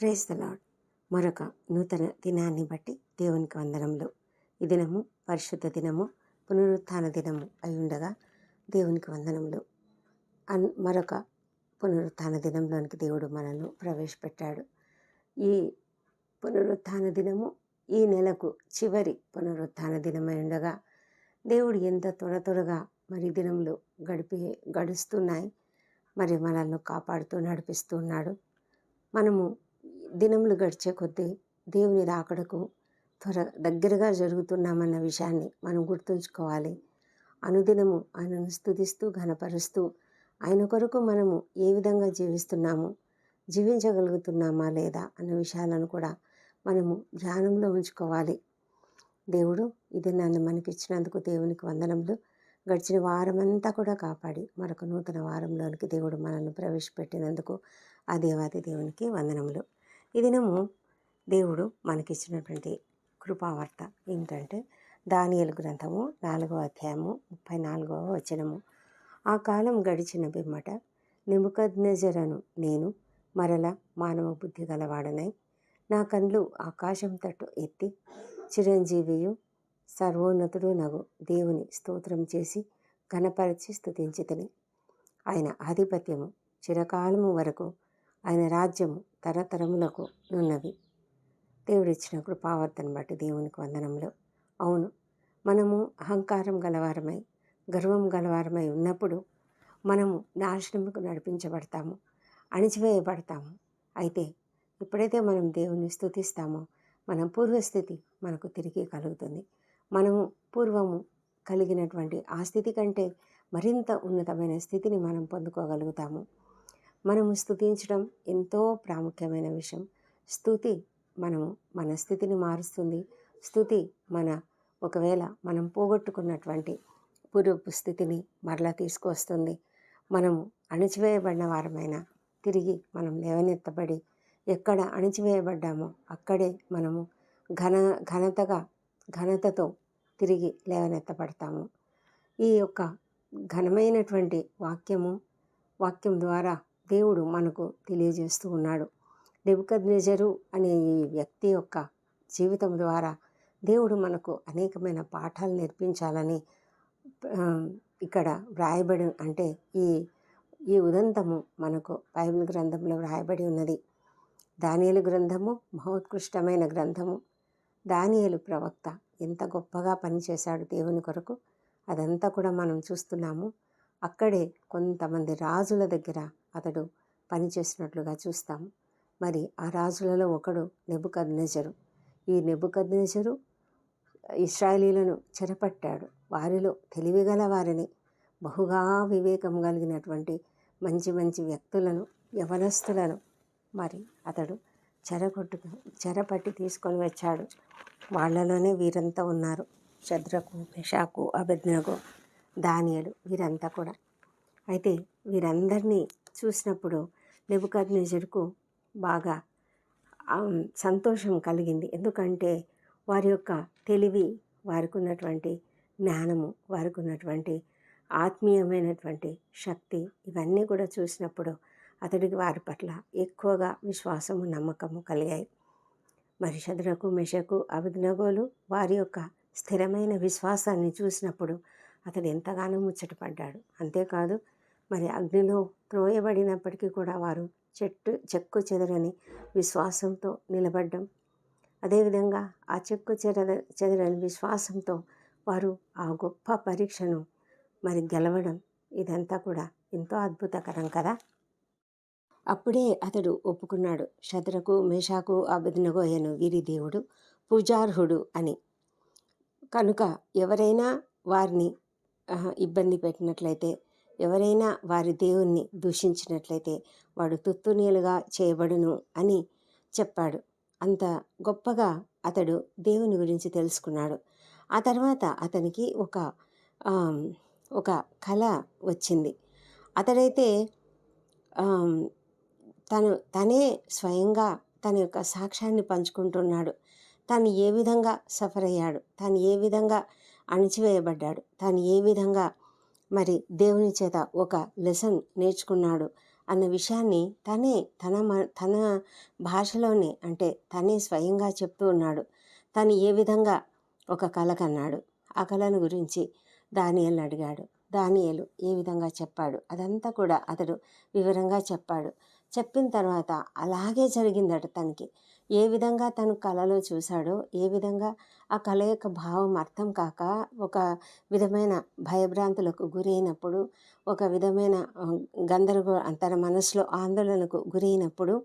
Praise the lord మరొక నూతన దినాన్ని బట్టి దేవునికి వందనములు. ఈ దినము పరిశుద్ధ దినము పునరుత్థాన దినము అయి ఉండగా దేవునికి వందనములు. అన్ మరొక పునరుత్థాన దినంలోనికి దేవుడు మనల్ని ప్రవేశపెట్టాడు. ఈ పునరుత్థాన దినము ఈ నెలకు చివరి పునరుత్థాన దినమై ఉండగా దేవుడు ఎంత త్వర త్వరగా మరి దినములు గడిపి గడుస్తున్నాయి మరి మనల్ని కాపాడుతూ నడిపిస్తూ ఉన్నాడు. మనము దినములు గడిచే కొద్దీ దేవుని రాకడకు త్వర దగ్గరగా జరుగుతున్నామన్న విషయాన్ని మనం గుర్తుంచుకోవాలి. అనుదినము ఆయనను స్థుతిస్తూ ఘనపరుస్తూ ఆయన కొరకు మనము ఏ విధంగా జీవిస్తున్నాము జీవించగలుగుతున్నామా లేదా అన్న విషయాలను కూడా మనము ధ్యానంలో ఉంచుకోవాలి. దేవుడు ఇది నన్ను మనకిచ్చినందుకు దేవునికి వందనములు. గడిచిన వారమంతా కూడా కాపాడి మరొక నూతన వారంలోనికి దేవుడు మనల్ని ప్రవేశపెట్టినందుకు ఆ దేవాది దేవునికి వందనములు. ఈ దినము దేవుడు మనకిచ్చినటువంటి కృపావార్త ఏమిటంటే దానియలు గ్రంథము నాలుగవ అధ్యాయము ముప్పై నాలుగవ వచనము. ఆ కాలం గడిచిన పిమ్మట నిముకజ్ఞజరను నేను మరల మానవ బుద్ధి గలవాడనై నా కండ్లు ఆకాశం తట్టు ఎత్తి చిరంజీవియు సర్వోన్నతుడు నగు దేవుని స్తోత్రం చేసి ఘనపరిచి స్థుతించితిని ఆయన ఆధిపత్యము చిరకాలము వరకు ఆయన రాజ్యము తరతరములకు నున్నవి. దేవుడిచ్చిన కృపావర్తను బట్టి దేవునికి వందనములు. అవును మనము అహంకారం గలవారమై గర్వం గలవారమై ఉన్నప్పుడు మనము నాశనముకు నడిపించబడతాము అణిచివేయబడతాము. అయితే ఎప్పుడైతే మనం దేవుని స్థుతిస్తామో మన పూర్వస్థితి మనకు తిరిగి కలుగుతుంది. మనము పూర్వము కలిగినటువంటి ఆ స్థితి కంటే మరింత ఉన్నతమైన స్థితిని మనం పొందుకోగలుగుతాము. మనము స్థుతించడం ఎంతో ప్రాముఖ్యమైన విషయం. స్థుతి మనము మన స్థితిని మారుస్తుంది. స్థుతి మన ఒకవేళ మనం పోగొట్టుకున్నటువంటి పూర్వపు స్థితిని మరలా తీసుకొస్తుంది మనము అణిచివేయబడిన వారమైన తిరిగి మనం లేవనెత్తబడి ఎక్కడ అణిచివేయబడ్డామో అక్కడే మనము ఘన ఘనతగా ఘనతతో తిరిగి లేవనెత్తబడతాము. ఈ యొక్క ఘనమైనటువంటి వాక్యము వాక్యం ద్వారా దేవుడు మనకు తెలియజేస్తూ ఉన్నాడు. నెబుకద్నెజరు అనే ఈ వ్యక్తి యొక్క జీవితం ద్వారా దేవుడు మనకు అనేకమైన పాఠాలు నేర్పించాలని ఇక్కడ వ్రాయబడి అంటే ఈ ఈ ఉదంతము మనకు బైబిల్ గ్రంథంలో వ్రాయబడి ఉన్నది. దానియలు గ్రంథము మహోత్కృష్టమైన గ్రంథము. దానియలు ప్రవక్త ఎంత గొప్పగా పనిచేశాడు దేవుని కొరకు అదంతా కూడా మనం చూస్తున్నాము. అక్కడే కొంతమంది రాజుల దగ్గర అతడు పనిచేసినట్లుగా చూస్తాం. మరి ఆ రాజులలో ఒకడు నెబుకద్నెజరు. ఈ నెబుకద్నెజరు ఇస్రాయలీలను చెరపట్టాడు. వారిలో తెలివిగల వారిని బహుగా వివేకం కలిగినటువంటి మంచి మంచి వ్యక్తులను యవనస్తులను మరి అతడు చెరగొట్టు చెరపట్టి తీసుకొని వచ్చాడు. వాళ్ళలోనే వీరంతా ఉన్నారు. శద్రకు మెషాకు అభిజ్ఞకు దానియలు వీరంతా కూడా. అయితే వీరందరినీ చూసినప్పుడు నెబుకద్నెజరుకు బాగా సంతోషం కలిగింది. ఎందుకంటే వారి యొక్క తెలివి వారికి ఉన్నటువంటి జ్ఞానము వారికి ఉన్నటువంటి ఆత్మీయమైనటువంటి శక్తి ఇవన్నీ కూడా చూసినప్పుడు అతడికి వారి పట్ల ఎక్కువగా విశ్వాసము నమ్మకము కలిగాయి. మరి శద్రకు మెషకు అభిజ్ఞగోలు వారి యొక్క స్థిరమైన విశ్వాసాన్ని చూసినప్పుడు అతడు ఎంతగానో ముచ్చటపడ్డాడు. అంతేకాదు మరి అగ్నిలో త్రోయబడినప్పటికీ కూడా వారు చెట్టు చెక్కు చెదరని విశ్వాసంతో నిలబడ్డం. అదేవిధంగా ఆ చెక్కు చెర చెదరని విశ్వాసంతో వారు ఆ గొప్ప పరీక్షను మరి గెలవడం ఇదంతా కూడా ఎంతో అద్భుతకరం కదా? అప్పుడే అతడు ఒప్పుకున్నాడు. శద్రకు మేషాకు అభిజ్ఞగోయను వీరి దేవుడు పూజార్హుడు అని. కనుక ఎవరైనా వారిని ఇబ్బంది పెట్టినట్లయితే ఎవరైనా వారి దేవుణ్ణి దూషించినట్లయితే వాడు తుత్తునీలుగా చేయబడును అని చెప్పాడు. అంత గొప్పగా అతడు దేవుని గురించి తెలుసుకున్నాడు. ఆ తర్వాత అతనికి ఒక ఒక కళ వచ్చింది. అతడైతే తను తనే స్వయంగా తన యొక్క సాక్ష్యాన్ని పంచుకుంటున్నాడు. తాను ఏ విధంగా సఫర్ అయ్యాడు తాను ఏ విధంగా అణిచివేయబడ్డాడు? తాను ఏ విధంగా మరి దేవుని చేత ఒక లెసన్ నేర్చుకున్నాడు అన్న విషయాన్ని తనే తన మ తన భాషలోనే అంటే తనే స్వయంగా చెప్తూ ఉన్నాడు. తను ఏ విధంగా ఒక కళ కన్నాడు? ఆ కళను గురించి దానియల్ని అడిగాడు. దానియలు ఏ విధంగా చెప్పాడు? అదంతా కూడా అతడు వివరంగా చెప్పాడు. చెప్పిన తర్వాత అలాగే జరిగిందట తనకి. ఏ విధంగా తను కళలో చూశాడో ఏ విధంగా ఆ కళ యొక్క భావం అర్థం కాక ఒక విధమైన భయభ్రాంతులకు గురైనప్పుడు ఒక విధమైన గందరగోళ తన మనసులో ఆందోళనకు గురైనప్పుడు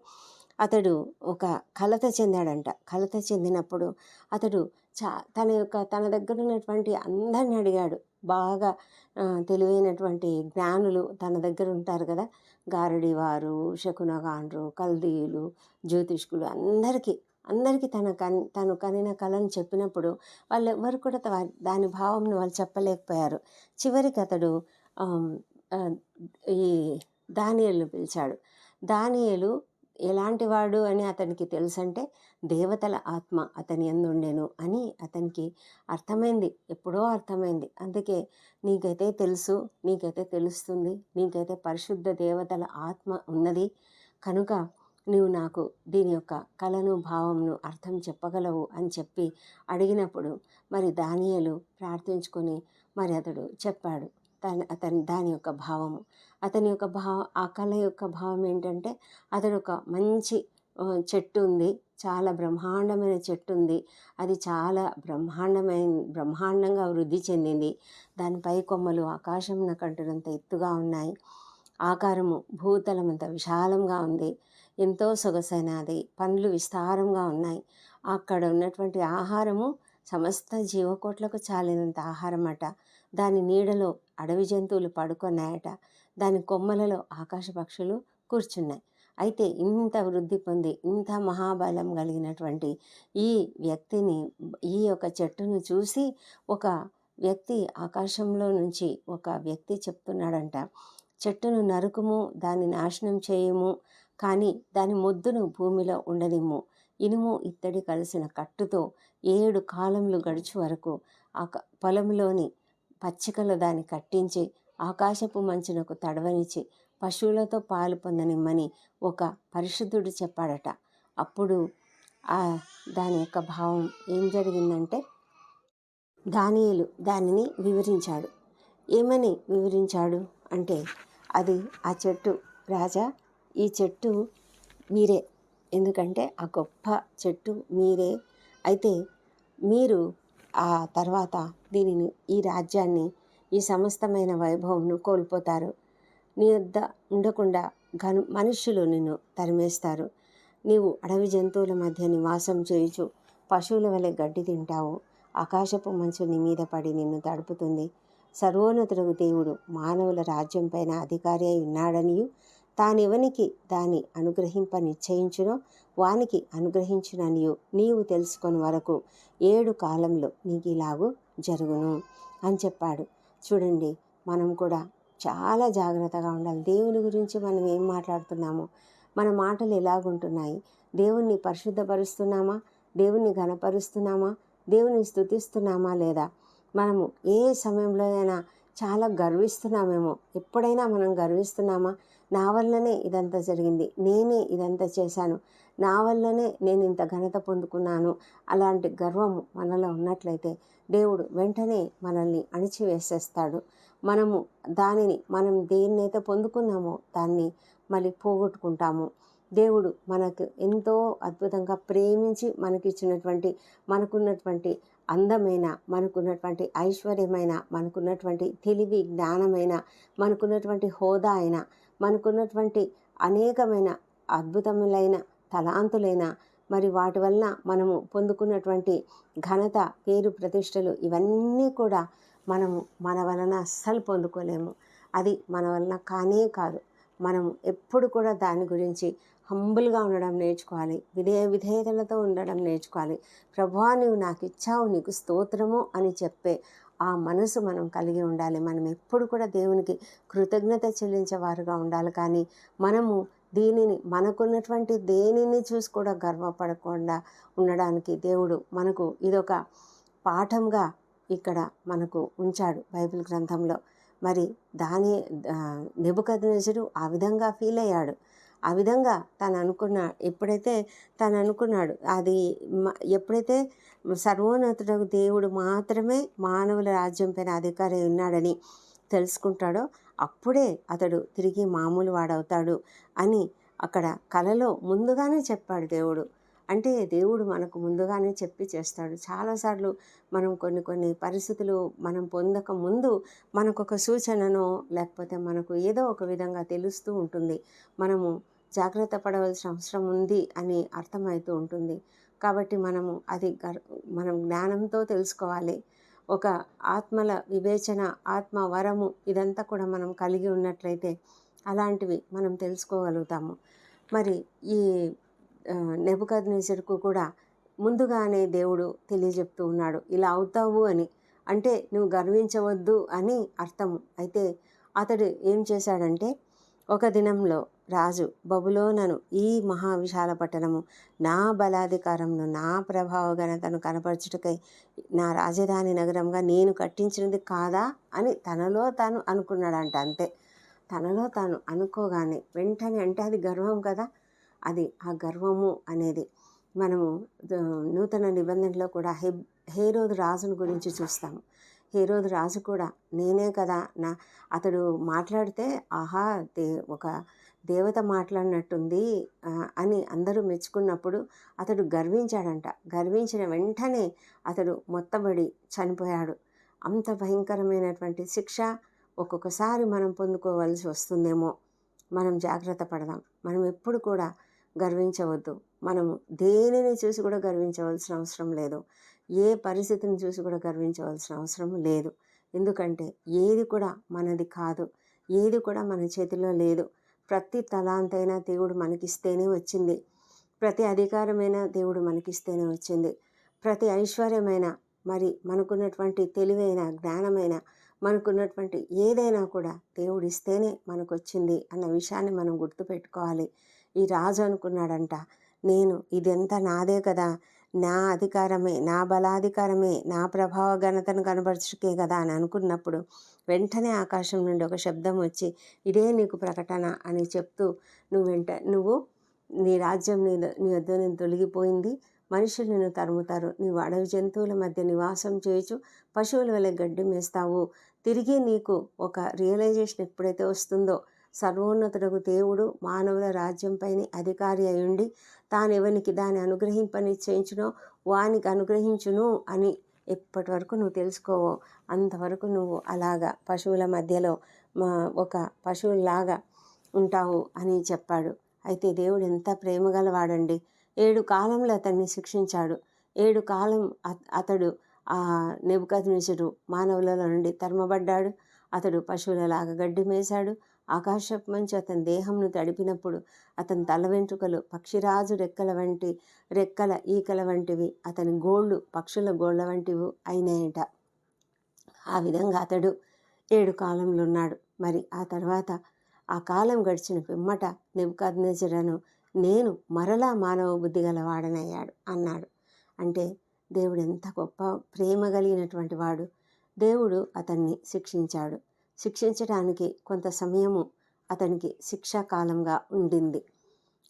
అతడు ఒక కలత చెందాడంట. కలత చెందినప్పుడు అతడు చా తన యొక్క తన దగ్గర ఉన్నటువంటి అందరిని అడిగాడు. బాగా తెలివైనటువంటి జ్ఞానులు తన దగ్గర ఉంటారు కదా. గారడివారు శకునగాండ్రు కల్దీయులు జ్యోతిష్కులు అందరికీ అందరికీ తన కన్ తను కనిన కళను చెప్పినప్పుడు వాళ్ళు ఎవరు కూడా దాని భావంను వాళ్ళు చెప్పలేకపోయారు. చివరికి అతడు ఈ దానియలు పిలిచాడు. దానియలు ఎలాంటి వాడు అని అతనికి తెలుసంటే దేవతల ఆత్మ అతని ఎందుండెను అని అతనికి అర్థమైంది. ఎప్పుడో అర్థమైంది. అందుకే నీకైతే తెలుసు నీకైతే తెలుస్తుంది నీకైతే పరిశుద్ధ దేవతల ఆత్మ ఉన్నది. కనుక నీవు నాకు దీని యొక్క కళను భావంను అర్థం చెప్పగలవు అని చెప్పి అడిగినప్పుడు మరి దానియలు ప్రార్థించుకొని మరి అతడు చెప్పాడు. తన అతని దాని యొక్క భావము. అతని యొక్క భావ ఆ కళ యొక్క భావం ఏంటంటే అతడు ఒక మంచి చెట్టు ఉంది. చాలా బ్రహ్మాండమైన చెట్టు ఉంది. అది చాలా బ్రహ్మాండమైన బ్రహ్మాండంగా వృద్ధి చెందింది. దాని పై కొమ్మలు ఆకాశం కంటునంత ఎత్తుగా ఉన్నాయి. ఆకారము భూతలమంత విశాలంగా ఉంది. ఎంతో సొగసైనది పండ్లు విస్తారంగా ఉన్నాయి. అక్కడ ఉన్నటువంటి ఆహారము సమస్త జీవకోట్లకు చాలినంత ఆహారం అట దాని నీడలో అడవి జంతువులు పడుకున్నాయట. దాని కొమ్మలలో ఆకాశ పక్షులు కూర్చున్నాయి. అయితే ఇంత వృద్ధి పొంది ఇంత మహాబలం కలిగినటువంటి ఈ వ్యక్తిని ఈ యొక్క చెట్టును చూసి ఒక వ్యక్తి ఆకాశంలో నుంచి ఒక వ్యక్తి చెప్తున్నాడంట చెట్టును నరుకుము దాన్ని నాశనం చేయము కానీ దాని మొద్దును భూమిలో ఉండనిమ్ము. ఇనుము ఇత్తడి కలిసిన కట్టుతో ఏడు కాలములు గడిచే వరకు ఆ పొలంలోని పచ్చికలు దాన్ని కట్టించి ఆకాశపు మంచునకు తడవనిచ్చి పశువులతో పాలు పొందనిమ్మని ఒక పరిశుద్ధుడు చెప్పాడట. అప్పుడు ఆ దాని యొక్క భావం ఏం జరిగిందంటే దానియులు దానిని వివరించాడు. ఏమని వివరించాడు అంటే అది ఆ చెట్టు రాజా ఈ చెట్టు మీరే. ఎందుకంటే ఆ గొప్ప చెట్టు మీరే. అయితే మీరు ఆ తర్వాత దీనిని ఈ రాజ్యాన్ని ఈ సమస్తమైన వైభవంను కోల్పోతారు. నీ వద్ద ఉండకుండా గను మనుష్యులు నిన్ను తరిమేస్తారు. నీవు అడవి జంతువుల మధ్య నివాసం చేయుచు పశువుల వలె గడ్డి తింటావు. ఆకాశపు మంచు నీ మీద పడి నిన్ను తడుపుతుంది. సర్వోన్నతుడు దేవుడు మానవుల రాజ్యం పైన అధికారి అయి ఉన్నాడనియు తానెవనికి దాని అనుగ్రహింప నిశ్చయించునో వానికి అనుగ్రహించుననియు నీవు తెలుసుకొని వరకు ఏడు కాలంలో నీకు ఇలాగూ జరుగును అని చెప్పాడు. చూడండి మనం కూడా చాలా జాగ్రత్తగా ఉండాలి. దేవుని గురించి మనం ఏం మాట్లాడుతున్నామో మన మాటలు ఎలాగుంటున్నాయి? దేవుణ్ణి పరిశుద్ధపరుస్తున్నామా? దేవుణ్ణి ఘనపరుస్తున్నామా? దేవుని స్తుతిస్తున్నామా లేదా? మనము ఏ సమయంలో అయినా చాలా గర్విస్తున్నామేమో? ఎప్పుడైనా మనం గర్విస్తున్నామా? నా వల్లనే ఇదంతా జరిగింది. నేనే ఇదంతా చేశాను. నా వల్లనే నేను ఇంత ఘనత పొందుకున్నాను. అలాంటి గర్వము మనలో ఉన్నట్లయితే దేవుడు వెంటనే మనల్ని అణిచివేసేస్తాడు. మనము దానిని మనం దేన్నైతే పొందుకున్నామో దాన్ని మళ్ళీ పోగొట్టుకుంటాము. దేవుడు మనకు ఎంతో అద్భుతంగా ప్రేమించి మనకిచ్చినటువంటి మనకున్నటువంటి అందమైన మనకున్నటువంటి ఐశ్వర్యమైన మనకున్నటువంటి తెలివి జ్ఞానమైన మనకున్నటువంటి హోదా అయిన మనకున్నటువంటి అనేకమైన అద్భుతములైన తలాంతులైన. మరి వాటి వలన మనము పొందుకున్నటువంటి ఘనత పేరు ప్రతిష్టలు ఇవన్నీ కూడా మనము మన వలన అస్సలు పొందుకోలేము. అది మన వలన కానే కాదు. మనము ఎప్పుడు కూడా దాని గురించి హంబుల్గా ఉండడం నేర్చుకోవాలి. విధేయ విధేయతలతో ఉండడం నేర్చుకోవాలి. ప్రభా నువ్వు నాకు ఇచ్చావు నీకు స్తోత్రము అని చెప్పే ఆ మనసు మనం కలిగి ఉండాలి. మనం ఎప్పుడు కూడా దేవునికి కృతజ్ఞత చెల్లించేవారుగా ఉండాలి. కానీ మనము దీనిని మనకున్నటువంటి దేనిని చూసి కూడా గర్వపడకుండా ఉండడానికి దేవుడు మనకు ఇదొక పాఠంగా ఇక్కడ మనకు ఉంచాడు బైబిల్ గ్రంథంలో. మరి దాని నెబుకద్నెజరు ఆ విధంగా ఫీల్ అయ్యాడు. ఆ విధంగా తను అనుకున్న ఎప్పుడైతే తను అనుకున్నాడు అది ఎప్పుడైతే సర్వోన్నతుడు దేవుడు మాత్రమే మానవుల రాజ్యం పైన అధికారి ఉన్నాడని తెలుసుకుంటాడో అప్పుడే అతడు తిరిగి మామూలు వాడవుతాడు అని అక్కడ కలలో ముందుగానే చెప్పాడు దేవుడు. అంటే దేవుడు మనకు ముందుగానే చెప్పి చేస్తాడు. చాలాసార్లు మనం కొన్ని కొన్ని పరిస్థితులు మనం పొందక ముందు మనకు ఒక సూచనను లేకపోతే మనకు ఏదో ఒక విధంగా తెలుస్తూ ఉంటుంది. మనము జాగ్రత్త పడవలసిన అవసరం ఉంది అని అర్థమవుతూ ఉంటుంది. కాబట్టి మనము అది గర్ మనం జ్ఞానంతో తెలుసుకోవాలి. ఒక ఆత్మల వివేచన ఆత్మ వరము ఇదంతా కూడా మనం కలిగి ఉన్నట్లయితే అలాంటివి మనం తెలుసుకోగలుగుతాము. మరి ఈ నెబుకద్నేసర్కు కూడా ముందుగానే దేవుడు తెలియజెప్తూ ఉన్నాడు ఇలా అవుతావు అని. అంటే నువ్వు గర్వించవద్దు అని అర్థము. అయితే అతడు ఏం చేశాడంటే ఒక దినంలో రాజు బబులోనను ఈ మహావిశాల పట్టణము నా బలాధికారంను నా ప్రభావ ఘనతను కనపరచుటకై నా రాజధాని నగరంగా నేను కట్టించినది కాదా అని తనలో తాను అనుకున్నాడంట అంతే. తనలో తాను అనుకోగానే వెంటనే అంటే అది గర్వం కదా? అది ఆ గర్వము అనేది మనము నూతన నిబంధనలో కూడా హె హేరోదు రాజును గురించి చూస్తాము. హేరోదు రాజు కూడా నేనే కదా నా అతడు మాట్లాడితే ఆహా దే ఒక దేవత మాట్లాడినట్టుంది అని అందరూ మెచ్చుకున్నప్పుడు అతడు గర్వించాడంట. గర్వించిన వెంటనే అతడు మొత్తబడి చనిపోయాడు. అంత భయంకరమైనటువంటి శిక్ష ఒక్కొక్కసారి మనం పొందుకోవాల్సి వస్తుందేమో. మనం జాగ్రత్త పడదాం. మనం ఎప్పుడు కూడా గర్వించవద్దు. మనము దేనిని చూసి కూడా గర్వించవలసిన అవసరం లేదు. ఏ పరిస్థితిని చూసి కూడా గర్వించవలసిన అవసరం లేదు. ఎందుకంటే ఏది కూడా మనది కాదు. ఏది కూడా మన చేతిలో లేదు. ప్రతి తలాంతైనా దేవుడు మనకిస్తేనే వచ్చింది. ప్రతి అధికారమైన దేవుడు మనకిస్తేనే వచ్చింది. ప్రతి ఐశ్వర్యమైన మరి మనకున్నటువంటి తెలివైన జ్ఞానమైన మనకున్నటువంటి ఏదైనా కూడా దేవుడు ఇస్తేనే మనకు వచ్చింది అన్న విషయాన్ని మనం గుర్తుపెట్టుకోవాలి. ఈ రాజు అనుకున్నాడంట నేను ఇదంతా నాదే కదా నా అధికారమే నా బలాధికారమే నా ప్రభావ ఘనతను కనబరచుకే కదా అని అనుకున్నప్పుడు వెంటనే ఆకాశం నుండి ఒక శబ్దం వచ్చి ఇదే నీకు ప్రకటన అని చెప్తూ నువ్వు వెంట నువ్వు నీ రాజ్యం నీ నీ వద్ద నేను తొలగిపోయింది. మనుషులు నిన్ను తరుముతారు. నీవు అడవి జంతువుల మధ్య నివాసం చేయొచ్చు పశువుల వల్ల గడ్డి మేస్తావు. తిరిగి నీకు ఒక రియలైజేషన్ ఎప్పుడైతే వస్తుందో సర్వోన్నతుడకు దేవుడు మానవుల రాజ్యంపైన అధికారి అయ్యుండి తాను ఎవనికి దాన్ని అనుగ్రహింపని చేయించునో వానికి అనుగ్రహించును అని ఎప్పటి వరకు నువ్వు తెలుసుకోవో అంతవరకు నువ్వు అలాగా పశువుల మధ్యలో మా ఒక పశువులాగా ఉంటావు అని చెప్పాడు. అయితే దేవుడు ఎంత ప్రేమగలవాడండి ఏడు కాలంలో అతన్ని శిక్షించాడు. ఏడు కాలం అతడు ఆ నెబుకద్నెజరు మానవులలో నుండి తరమబడ్డాడు. అతడు పశువులలాగా గడ్డి మేశాడు ఆకాశపు నుంచి అతని దేహంను తడిపినప్పుడు అతని తల వెంట్రుకలు పక్షిరాజు రెక్కల వంటి రెక్కల ఈకల వంటివి అతని గోళ్ళు పక్షుల గోళ్ళ వంటివి అయినాయట. ఆ విధంగా అతడు ఏడు కాలంలో ఉన్నాడు మరి ఆ తర్వాత ఆ కాలం గడిచిన పిమ్మట నెబుకద్నెజరను నేను మరలా మానవ బుద్ధి గలవాడనయ్యాడు అన్నాడు. అంటే దేవుడు ఎంత గొప్ప ప్రేమ కలిగినటువంటి వాడు. దేవుడు అతన్ని శిక్షించాడు. శిక్షించడానికి కొంత సమయము అతనికి శిక్షా కాలంగా ఉండింది.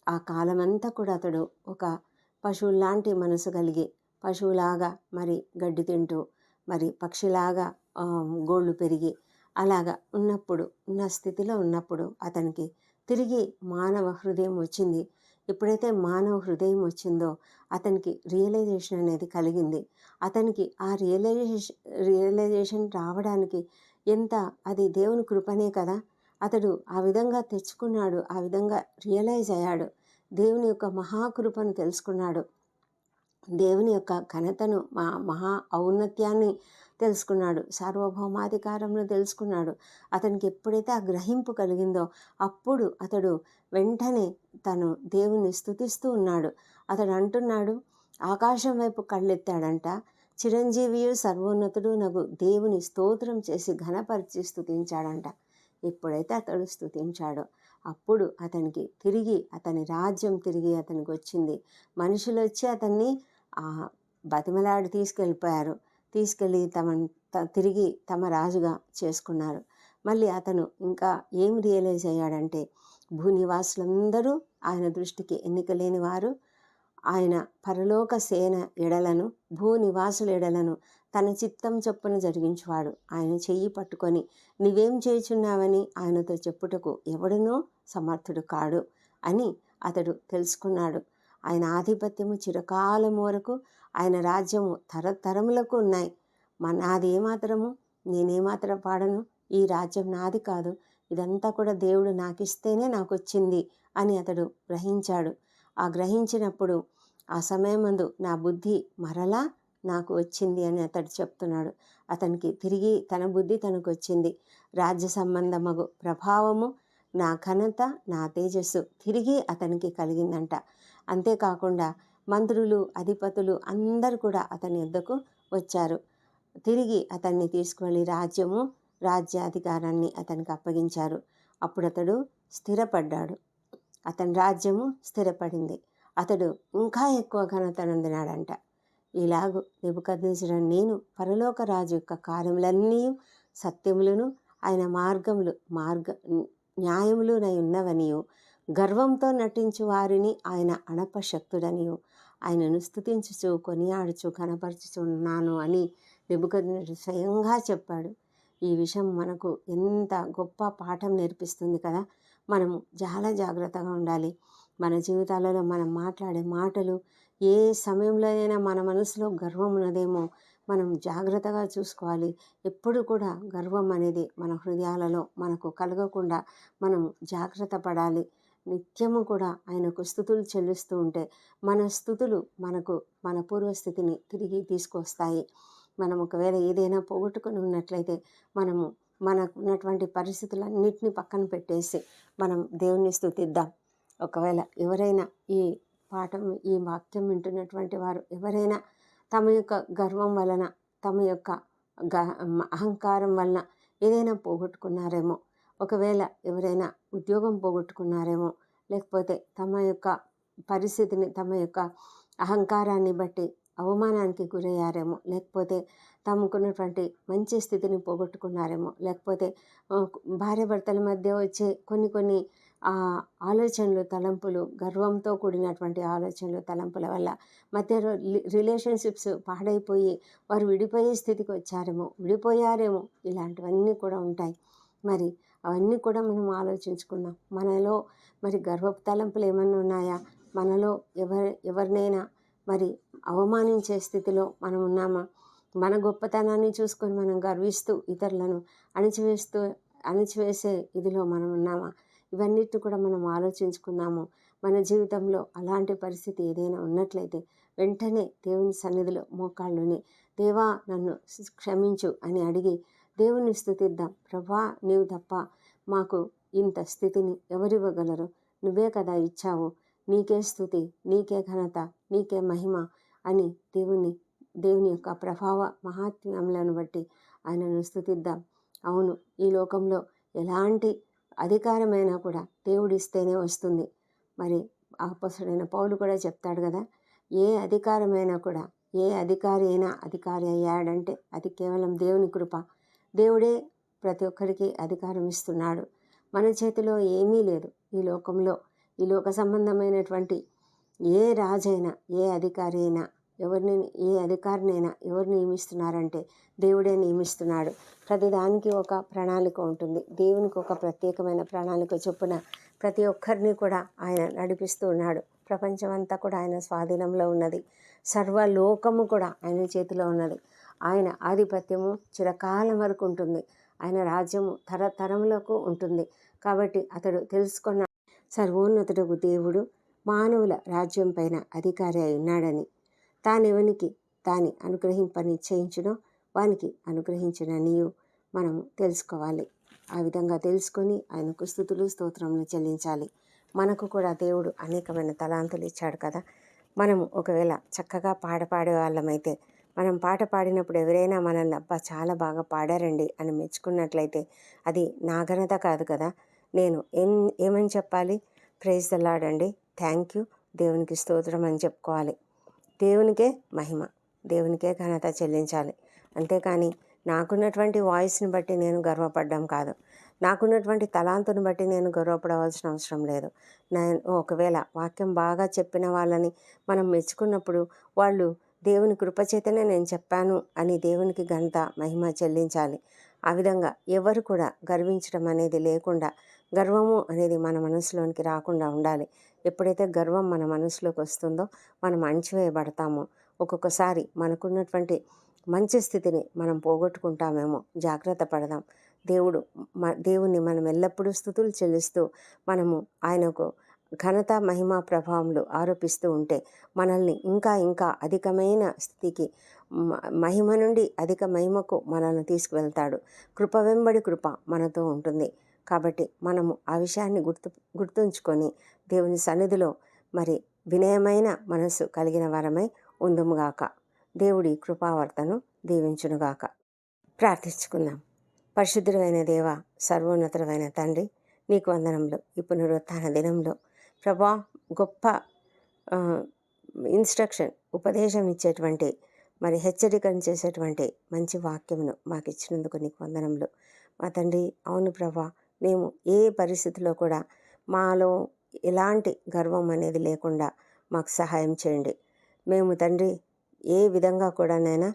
ఆ కాలమంతా కూడా అతడు ఒక పశువులాంటి మనసు కలిగి పశువులాగా మరి గడ్డి తింటూ మరి పక్షిలాగా గోళ్ళు పెరిగి అలాగా ఉన్నప్పుడు ఉన్న స్థితిలో ఉన్నప్పుడు అతనికి తిరిగి మానవ హృదయం వచ్చింది. ఎప్పుడైతే మానవ హృదయం వచ్చిందో అతనికి రియలైజేషన్ అనేది కలిగింది. అతనికి ఆ రియలైజేషన్ రియలైజేషన్ రావడానికి ఎంత? అది దేవుని కృపనే కదా. అతడు ఆ విధంగా తెచ్చుకున్నాడు ఆ విధంగా రియలైజ్ అయ్యాడు. దేవుని యొక్క మహాకృపను తెలుసుకున్నాడు. దేవుని యొక్క ఘనతను మా మహా ఔన్నత్యాన్ని తెలుసుకున్నాడు. సార్వభౌమాధికారంలో తెలుసుకున్నాడు. అతనికి ఎప్పుడైతే ఆ గ్రహింపు కలిగిందో అప్పుడు అతడు వెంటనే తను దేవుని స్తుతిస్తూ ఉన్నాడు. అతడు అంటున్నాడు ఆకాశం వైపు కళ్ళెత్తాడంట. చిరంజీవియు సర్వోన్నతుడు నగు దేవుని స్తోత్రం చేసి ఘనపరిచి స్థుతించాడంట ఎప్పుడైతే అతడు స్థుతించాడో అప్పుడు అతనికి తిరిగి అతని రాజ్యం తిరిగి అతనికి వచ్చింది. మనుషులు వచ్చి అతన్ని ఆ, బతిమలాడి తీసుకెళ్ళిపోయారు. తీసుకెళ్ళి తమ తిరిగి తమ రాజుగా చేసుకున్నారు. మళ్ళీ అతను ఇంకా ఏం రియలైజ్ అయ్యాడంటే భూనివాసులందరూ ఆయన దృష్టికి ఎన్నిక లేని వారు ఆయన పరలోక సేన ఎడలను భూనివాసుల ఎడలను తన చిత్తం చొప్పున జరిగించువాడు. ఆయన చెయ్యి పట్టుకొని నీవేం చేయుచున్నావని ఆయనతో చెప్పుటకు ఎవడునో సమర్థుడు కాడు అని అతడు తెలుసుకున్నాడు. ఆయన ఆధిపత్యము చిరకాలం వరకు ఆయన రాజ్యము తరతరములకు ఉన్నాయి. మా నాది ఏమాత్రము నేనేమాత్రం పాడను? ఈ రాజ్యం నాది కాదు. ఇదంతా కూడా దేవుడు నాకిస్తేనే నాకు వచ్చింది అని అతడు గ్రహించాడు. ఆ గ్రహించినప్పుడు ఆ సమయమందు నా బుద్ధి మరలా నాకు వచ్చింది అని అతడు చెప్తున్నాడు. అతనికి తిరిగి తన బుద్ధి తనకు వచ్చింది రాజ్య సంబంధమగు ప్రభావము నా ఘనత నా తేజస్సు తిరిగి అతనికి కలిగిందంట. అంతేకాకుండా మంత్రులు అధిపతులు అందరు కూడా అతని వద్దకు వచ్చారు. తిరిగి అతన్ని తీసుకువెళ్ళి రాజ్యము రాజ్యాధికారాన్ని అతనికి అప్పగించారు. అప్పుడు అతడు స్థిరపడ్డాడు. అతని రాజ్యము స్థిరపడింది. అతడు ఇంకా ఎక్కువ ఘనతనందినాడంట ఇలాగు నిబుకద్నేశ్వర నేను పరలోక రాజు యొక్క కార్యములన్నీ సత్యములను ఆయన మార్గములు మార్గ న్యాయములునై ఉన్నవనియు గర్వంతో నటించు వారిని ఆయన అణపశక్తుడనియు ఆయనను స్థుతించుచు కొనియాడుచు కనపరచుచున్నాను అని నెబుకద్నేశ్వరుడు స్వయంగా చెప్పాడు. ఈ విషయం మనకు ఎంత గొప్ప పాఠం నేర్పిస్తుంది కదా! మనము చాలా జాగ్రత్తగా ఉండాలి. మన జీవితాలలో మనం మాట్లాడే మాటలు ఏ సమయంలో అయినా మన మనసులో గర్వం ఉన్నదేమో మనం జాగ్రత్తగా చూసుకోవాలి. ఎప్పుడు కూడా గర్వం అనేది మన హృదయాలలో మనకు కలగకుండా మనం జాగ్రత్త పడాలి. నిత్యము కూడా ఆయనకు స్థుతులు చెల్లిస్తూ ఉంటే మన స్థుతులు మనకు మన పూర్వస్థితిని తిరిగి తీసుకొస్తాయి. మనం ఒకవేళ ఏదైనా పోగొట్టుకుని ఉన్నట్లయితే మనము మనకు ఉన్నటువంటి పరిస్థితులన్నిటిని పక్కన పెట్టేసి మనం దేవుణ్ణి స్థుతిద్దాం. ఒకవేళ ఎవరైనా ఈ పాఠం ఈ వాక్యం వింటున్నటువంటి వారు ఎవరైనా తమ యొక్క గర్వం వలన తమ యొక్క గ అహంకారం వలన ఏదైనా పోగొట్టుకున్నారేమో ఒకవేళ ఎవరైనా ఉద్యోగం పోగొట్టుకున్నారేమో లేకపోతే తమ యొక్క పరిస్థితిని తమ యొక్క అహంకారాన్ని బట్టి అవమానానికి గురయ్యారేమో లేకపోతే తమకున్నటువంటి మంచి స్థితిని పోగొట్టుకున్నారేమో లేకపోతే భార్యాభర్తల మధ్య వచ్చే కొన్ని కొన్ని ఆలోచనలు తలంపులు గర్వంతో కూడినటువంటి ఆలోచనలు తలంపుల వల్ల మధ్య రిలేషన్షిప్స్ పాడైపోయి వారు విడిపోయే స్థితికి వచ్చారేమో విడిపోయారేమో ఇలాంటివన్నీ కూడా ఉంటాయి. మరి అవన్నీ కూడా మనం ఆలోచించుకుందాం. మనలో మరి గర్వపు తలంపులు ఏమన్నా ఉన్నాయా? మనలో ఎవరి ఎవరినైనా మరి అవమానించే స్థితిలో మనం ఉన్నామా? మన గొప్పతనాన్ని చూసుకొని మనం గర్విస్తూ ఇతరులను అణిచివేస్తూ అణిచివేసే ఇదిలో మనం ఉన్నామా? ఇవన్నిటి కూడా మనం ఆలోచించుకుందాము. మన జీవితంలో అలాంటి పరిస్థితి ఏదైనా ఉన్నట్లయితే వెంటనే దేవుని సన్నిధిలో మోకాళ్ళుని దేవా నన్ను క్షమించు అని అడిగి దేవుని స్థుతిద్దాం. ప్రభా నీవు తప్ప మాకు ఇంత స్థితిని ఎవరివ్వగలరు? నువ్వే కదా ఇచ్చావు. నీకే స్థుతి నీకే ఘనత నీకే మహిమ అని దేవుని దేవుని యొక్క ప్రభావ మహాత్మ్యములను బట్టి ఆయనను స్థుతిద్దాం. అవును ఈ లోకంలో ఎలాంటి అధికారమైనా కూడా దేవుడిస్తేనే వస్తుంది. మరి అపసుడైన పౌలు కూడా చెప్తాడు కదా ఏ అధికారమైనా కూడా ఏ అధికారి అయినా అధికారి అయ్యాడంటే అది కేవలం దేవుని కృప. దేవుడే ప్రతి ఒక్కరికి అధికారం ఇస్తున్నాడు. మన చేతిలో ఏమీ లేదు ఈ లోకంలో. ఈ లోక సంబంధమైనటువంటి ఏ రాజైనా ఏ అధికారి అయినా ఎవరిని ఏ అధికారినైనా ఎవరు నియమిస్తున్నారంటే దేవుడే నియమిస్తున్నాడు. ప్రతిదానికి ఒక ప్రణాళిక ఉంటుంది. దేవునికి ఒక ప్రత్యేకమైన ప్రణాళిక చొప్పున ప్రతి ఒక్కరిని కూడా ఆయన నడిపిస్తూ ఉన్నాడు. ప్రపంచమంతా కూడా ఆయన స్వాధీనంలో ఉన్నది. సర్వలోకము కూడా ఆయన చేతిలో ఉన్నది. ఆయన ఆధిపత్యము చిరకాలం వరకు ఉంటుంది. ఆయన రాజ్యము తరతరములకు ఉంటుంది. కాబట్టి అతడు తెలుసుకున్న సర్వోన్నతుడు దేవుడు మానవుల రాజ్యం పైన అధికారి అయి ఉన్నాడని తానెవనికి తాని అనుగ్రహింప నిశ్చయించునో వానికి అనుగ్రహించిన నీవు మనము తెలుసుకోవాలి. ఆ విధంగా తెలుసుకొని ఆయనకు స్థుతులు స్తోత్రములు చెల్లించాలి. మనకు కూడా దేవుడు అనేకమైన తలాంతులు ఇచ్చాడు కదా. మనము ఒకవేళ చక్కగా పాట పాడే వాళ్ళమైతే మనం పాట పాడినప్పుడు ఎవరైనా మనల్ని అబ్బా చాలా బాగా పాడారండి అని మెచ్చుకున్నట్లయితే అది నా ఘనత కాదు కదా. నేను ఏం ఏమని చెప్పాలి? ప్రైజ్ తెల్లాడండి థ్యాంక్ యూ. దేవునికి స్తోత్రం అని చెప్పుకోవాలి. దేవునికే మహిమ దేవునికే ఘనత చెల్లించాలి. అంతేకాని నాకున్నటువంటి వాయిస్ని బట్టి నేను గర్వపడ్డం కాదు. నాకున్నటువంటి తలాంతుని బట్టి నేను గర్వపడవలసిన అవసరం లేదు. నేను ఒకవేళ వాక్యం బాగా చెప్పిన వాళ్ళని మనం మెచ్చుకున్నప్పుడు వాళ్ళు దేవుని కృపచేతనే నేను చెప్పాను అని దేవునికి ఘనత మహిమ చెల్లించాలి. ఆ విధంగా ఎవరు కూడా గర్వించడం అనేది లేకుండా గర్వము అనేది మన మనసులోనికి రాకుండా ఉండాలి. ఎప్పుడైతే గర్వం మన మనసులోకి వస్తుందో మనం అణచివేయబడతామో. ఒక్కొక్కసారి మనకున్నటువంటి మంచి స్థితిని మనం పోగొట్టుకుంటామేమో జాగ్రత్త పడదాం. దేవుడు మ దేవుణ్ణి మనం ఎల్లప్పుడూ స్థుతులు చెల్లిస్తూ మనము ఆయనకు ఘనత మహిమ ప్రభావంలో ఆరోపిస్తూ ఉంటే మనల్ని ఇంకా ఇంకా అధికమైన స్థితికి మహిమ నుండి అధిక మహిమకు మనల్ని తీసుకువెళ్తాడు. కృప వెంబడి కృప మనతో ఉంటుంది. కాబట్టి మనము ఆ విషయాన్ని గుర్తు గుర్తుంచుకొని దేవుని సన్నిధిలో మరి వినయమైన మనసు కలిగిన వరమై ఉందుముగాక దేవుడి కృపావర్తను దీవించునుగాక ప్రార్థించుకుందాం. పరిశుద్ధుడైన దేవ సర్వోన్నతమైన తండ్రి నీకు వందనంలో ఈ పునరుత్న దినంలో ప్రభా గొప్ప ఇన్స్ట్రక్షన్ ఉపదేశం ఇచ్చేటువంటి మరి హెచ్చరికను చేసేటువంటి మంచి వాక్యమును మాకు ఇచ్చినందుకు నీకు వందనంలో మా తండ్రి అవును ప్రభా మేము ఏ పరిస్థితిలో కూడా మాలో ఎలాంటి గర్వం అనేది లేకుండా మాకు సహాయం చేయండి. మేము తండ్రి ఏ విధంగా కూడానైనా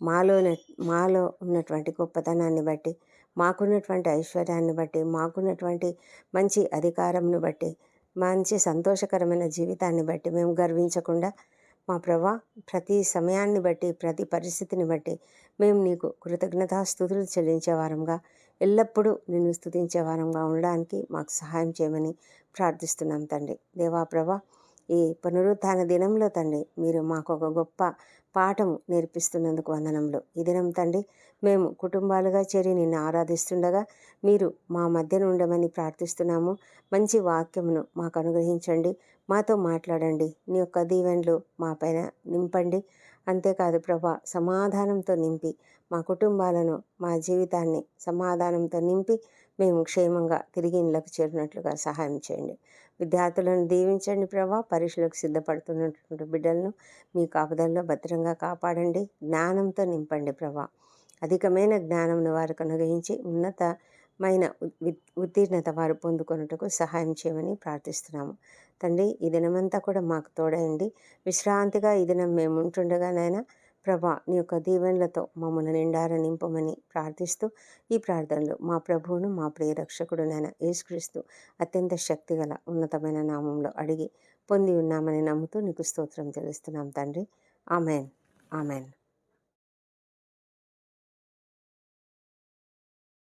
మాలో మాలో ఉన్నటువంటి గొప్పతనాన్ని బట్టి మాకున్నటువంటి ఐశ్వర్యాన్ని బట్టి మాకున్నటువంటి మంచి అధికారంను బట్టి మంచి సంతోషకరమైన జీవితాన్ని బట్టి మేము గర్వించకుండా మా ప్రభా ప్రతి సమయాన్ని బట్టి ప్రతి పరిస్థితిని బట్టి మేము నీకు కృతజ్ఞతాస్థుతులు చెల్లించే వారంగా ఎల్లప్పుడూ నిన్ను స్థుతించే వారంగా ఉండడానికి మాకు సహాయం చేయమని ప్రార్థిస్తున్నాం తండ్రి. దేవా ప్రభా ఈ పునరుత్థాన దినంలో తండ్రి మీరు మాకు ఒక గొప్ప పాఠం నేర్పిస్తున్నందుకు వందనంలో ఈ దినం తండ్రి మేము కుటుంబాలుగా చేరి నిన్ను ఆరాధిస్తుండగా మీరు మా మధ్యన ఉండమని ప్రార్థిస్తున్నాము. మంచి వాక్యమును మాకు అనుగ్రహించండి. మాతో మాట్లాడండి. నీ యొక్క దీవెన్లు మా పైన నింపండి. అంతేకాదు ప్రభా. సమాధానంతో నింపి మా కుటుంబాలను మా జీవితాన్ని సమాధానంతో నింపి మేము క్షేమంగా తిరిగి ఇళ్ళకు చేరినట్లుగా సహాయం చేయండి. విద్యార్థులను దీవించండి ప్రభా. పరీక్షలకు సిద్ధపడుతున్నటువంటి బిడ్డలను మీ కాపుదల్లో భద్రంగా కాపాడండి. జ్ఞానంతో నింపండి ప్రభా. అధికమైన జ్ఞానంను వారు అనుగ్రహించి ఉన్నతమైన ఉత్తీర్ణత వారు పొందుకొనుటకు సహాయం చేయమని ప్రార్థిస్తున్నాము. తండ్రి ఈ దినమంతా కూడా మాకు తోడయండి. విశ్రాంతిగా ఈ దినం మేము ఉంటుండగానైనా ప్రభా నీ యొక్క దీవెనలతో మమ్మల్ని నిండార నింపమని ప్రార్థిస్తూ ఈ ప్రార్థనలు మా ప్రభువును మా ప్రియ రక్షకుడు నాయన యేసుక్రీస్తు అత్యంత శక్తిగల ఉన్నతమైన నామంలో అడిగి పొంది ఉన్నామని నమ్ముతూ నీకు స్తోత్రం తెలుస్తున్నాం తండ్రి. ఆమెన్. ఆమెన్.